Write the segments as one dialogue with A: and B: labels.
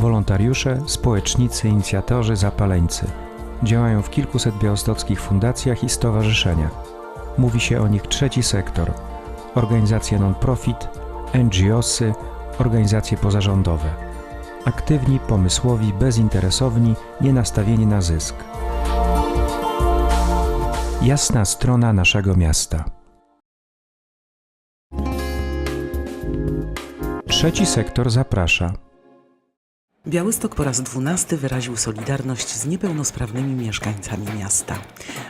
A: Wolontariusze, społecznicy, inicjatorzy, zapaleńcy. Działają w kilkuset białostockich fundacjach i stowarzyszeniach. Mówi się o nich trzeci sektor. Organizacje non-profit, NGOsy, organizacje pozarządowe. Aktywni, pomysłowi, bezinteresowni, nie nastawieni na zysk. Jasna strona naszego miasta. Trzeci sektor zaprasza.
B: Białystok po raz dwunasty wyraził solidarność z niepełnosprawnymi mieszkańcami miasta.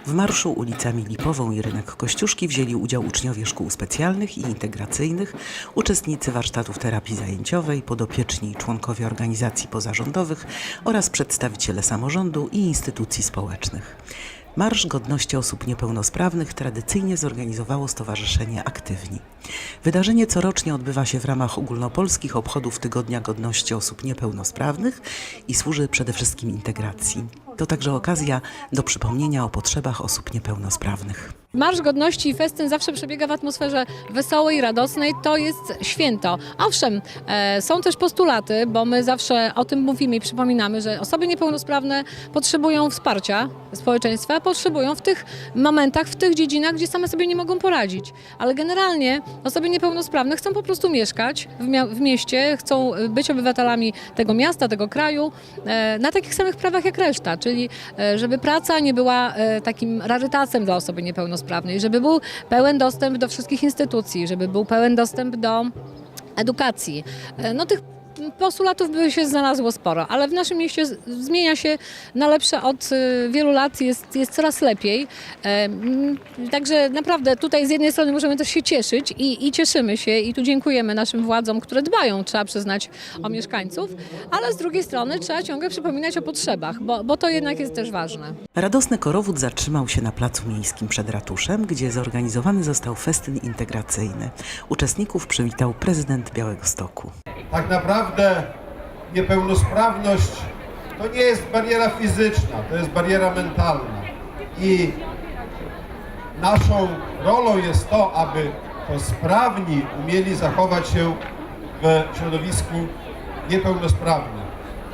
B: W marszu ulicami Lipową i Rynek Kościuszki wzięli udział uczniowie szkół specjalnych i integracyjnych, uczestnicy warsztatów terapii zajęciowej, podopieczni członkowie organizacji pozarządowych oraz przedstawiciele samorządu i instytucji społecznych. Marsz Godności Osób Niepełnosprawnych tradycyjnie zorganizowało Stowarzyszenie Aktywni. Wydarzenie corocznie odbywa się w ramach ogólnopolskich obchodów Tygodnia Godności Osób Niepełnosprawnych i służy przede wszystkim integracji. To także okazja do przypomnienia o potrzebach osób niepełnosprawnych.
C: Marsz Godności i festyn zawsze przebiega w atmosferze wesołej, radosnej. To jest święto. Owszem, e, są też postulaty, bo my zawsze o tym mówimy i przypominamy, że osoby niepełnosprawne potrzebują wsparcia społeczeństwa, potrzebują w tych momentach, w tych dziedzinach, gdzie same sobie nie mogą poradzić. Ale generalnie osoby niepełnosprawne chcą po prostu mieszkać w, w mieście, chcą e, być obywatelami tego miasta, tego kraju, e, na takich samych prawach jak reszta, czyli e, żeby praca nie była e, takim rarytasem dla osoby niepełnosprawnej, żeby był pełen dostęp do wszystkich instytucji, żeby był pełen dostęp do edukacji. E, No tych postulatów by się znalazło sporo, ale w naszym mieście zmienia się na lepsze od y, wielu lat, jest, jest coraz lepiej. Także naprawdę tutaj z jednej strony możemy też się cieszyć i, i cieszymy się i tu dziękujemy naszym władzom, które dbają, trzeba przyznać, o mieszkańców, ale z drugiej strony trzeba ciągle przypominać o potrzebach, bo, bo to jednak jest też ważne.
B: Radosny korowód zatrzymał się na placu miejskim przed ratuszem, gdzie zorganizowany został festyn integracyjny. Uczestników przywitał prezydent Białegostoku.
D: tak naprawdę niepełnosprawność to nie jest bariera fizyczna, to jest bariera mentalna. I naszą rolą jest to, aby to sprawni umieli zachować się w środowisku niepełnosprawnym.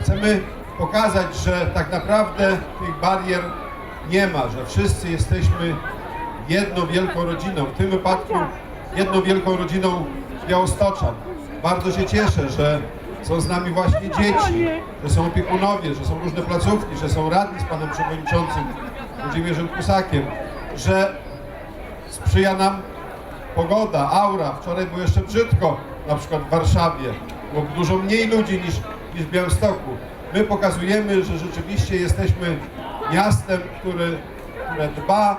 D: Chcemy pokazać, że tak naprawdę tych barier nie ma, że wszyscy jesteśmy jedną wielką rodziną. W tym wypadku jedną wielką rodziną Białostoczan. Bardzo się cieszę, że są z nami właśnie dzieci, że są opiekunowie, że są różne placówki, że są radni z panem przewodniczącym Włodzimierzem Kusakiem, że sprzyja nam pogoda, aura. Wczoraj było jeszcze brzydko, na przykład w Warszawie. Było dużo mniej ludzi niż, niż w Białymstoku. My pokazujemy, że rzeczywiście jesteśmy miastem, który, które dba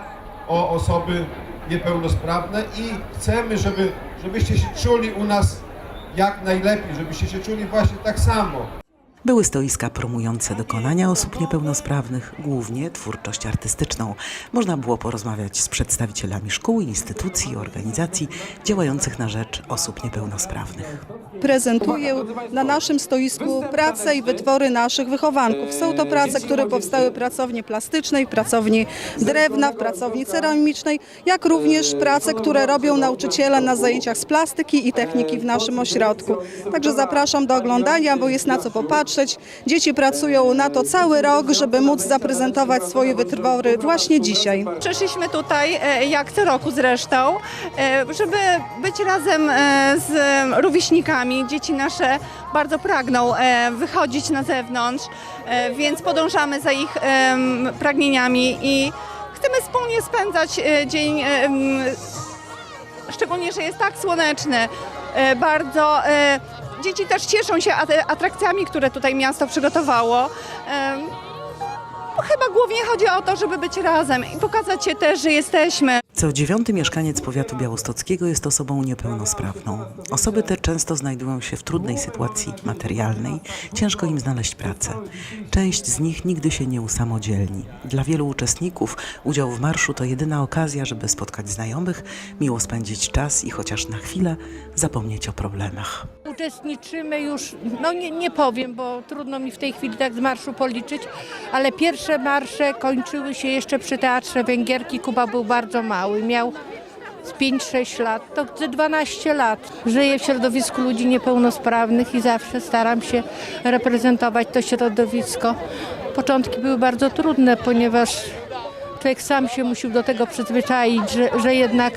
D: o osoby niepełnosprawne i chcemy, żeby, żebyście się czuli u nas jak najlepiej, żebyście się czuli właśnie tak samo.
B: Były stoiska promujące dokonania osób niepełnosprawnych, głównie twórczość artystyczną. Można było porozmawiać z przedstawicielami szkół, instytucji organizacji działających na rzecz osób niepełnosprawnych.
E: prezentuję na naszym stoisku pracę i wytwory naszych wychowanków. Są to prace, które powstały w pracowni plastycznej, w pracowni drewna, w pracowni ceramicznej, jak również prace, które robią nauczyciele na zajęciach z plastyki i techniki w naszym ośrodku. Także zapraszam do oglądania, bo jest na co popatrzeć. Dzieci pracują na to cały rok, żeby móc zaprezentować swoje wytwory właśnie dzisiaj.
F: Przyszliśmy tutaj, e, jak co roku zresztą, e, żeby być razem e, z rówieśnikami. Dzieci nasze bardzo pragną wychodzić na zewnątrz, więc podążamy za ich pragnieniami i chcemy wspólnie spędzać dzień, szczególnie, że jest tak słoneczny. Bardzo dzieci też cieszą się at- atrakcjami, które tutaj miasto przygotowało. Bo chyba głównie chodzi o to, żeby być razem i pokazać się też, że jesteśmy.
B: Co dziewiąty mieszkaniec powiatu białostockiego jest osobą niepełnosprawną. Osoby te często znajdują się w trudnej sytuacji materialnej, ciężko im znaleźć pracę. Część z nich nigdy się nie usamodzielni. Dla wielu uczestników udział w marszu to jedyna okazja, żeby spotkać znajomych, miło spędzić czas i chociaż na chwilę zapomnieć o problemach.
G: Uczestniczymy już, no nie, nie powiem, bo trudno mi w tej chwili tak z marszu policzyć, ale pierwsze marsze kończyły się jeszcze przy Teatrze Węgierki. Kuba był bardzo mały, miał z 5-6 lat, to ze 12 lat. Żyję w środowisku ludzi niepełnosprawnych i zawsze staram się reprezentować to środowisko. Początki były bardzo trudne, ponieważ człowiek sam się musiał do tego przyzwyczaić, że, że jednak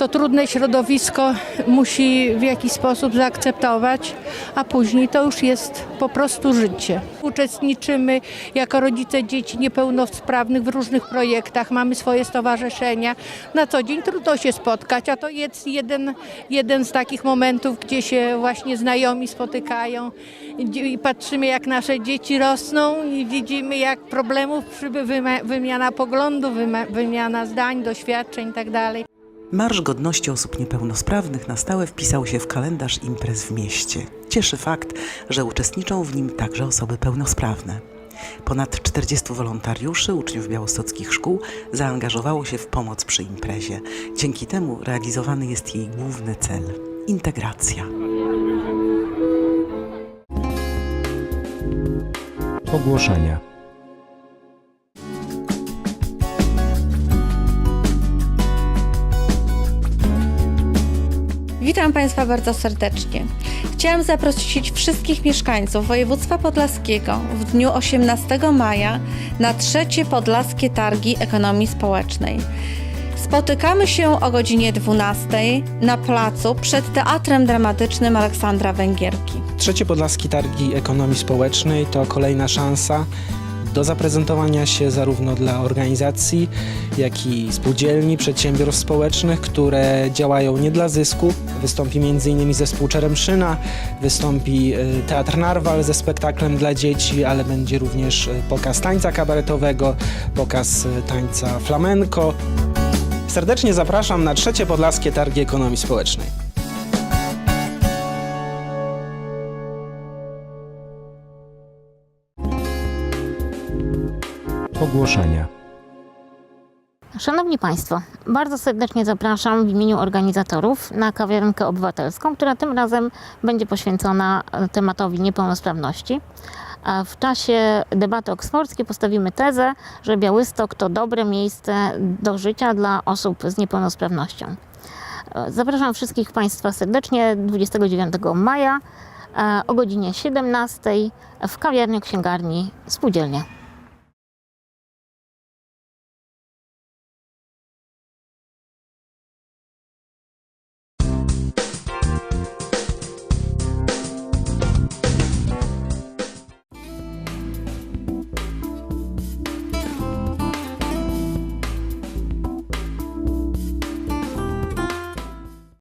G: to trudne środowisko musi w jakiś sposób zaakceptować, a później to już jest po prostu życie. Uczestniczymy jako rodzice dzieci niepełnosprawnych w różnych projektach, mamy swoje stowarzyszenia. Na co dzień trudno się spotkać, a to jest jeden, jeden z takich momentów, gdzie się właśnie znajomi spotykają i patrzymy jak nasze dzieci rosną i widzimy jak problemów przybywa wymiana poglądów, wymiana zdań, doświadczeń itd.
B: Marsz Godności Osób Niepełnosprawnych na stałe wpisał się w kalendarz imprez w mieście. Cieszy fakt, że uczestniczą w nim także osoby pełnosprawne. Ponad 40 wolontariuszy, uczniów białostockich szkół zaangażowało się w pomoc przy imprezie. Dzięki temu realizowany jest jej główny cel integracja.
A: Ogłoszenia.
H: Witam Państwa bardzo serdecznie. Chciałam zaprosić wszystkich mieszkańców województwa podlaskiego w dniu 18 maja na trzecie podlaskie targi ekonomii społecznej. Spotykamy się o godzinie 12 na placu przed Teatrem Dramatycznym Aleksandra Węgierki.
I: Trzecie Podlaskie Targi Ekonomii Społecznej to kolejna szansa do zaprezentowania się zarówno dla organizacji, jak i spółdzielni, przedsiębiorstw społecznych, które działają nie dla zysku. Wystąpi m.in. zespół Czeremszyna, wystąpi y, Teatr Narwal ze spektaklem dla dzieci, ale będzie również y, pokaz tańca kabaretowego, pokaz y, tańca flamenko. Serdecznie zapraszam na trzecie Podlaskie Targi Ekonomii Społecznej.
A: Ogłoszenia.
J: Szanowni Państwo, bardzo serdecznie zapraszam w imieniu organizatorów na kawiarenkę obywatelską, która tym razem będzie poświęcona e, tematowi niepełnosprawności. W czasie debaty oksfordzkiej postawimy tezę, że Białystok to dobre miejsce do życia dla osób z niepełnosprawnością. E, Zapraszam wszystkich Państwa serdecznie 29 maja e, o godzinie 17 w kawiarni księgarni Spółdzielnia.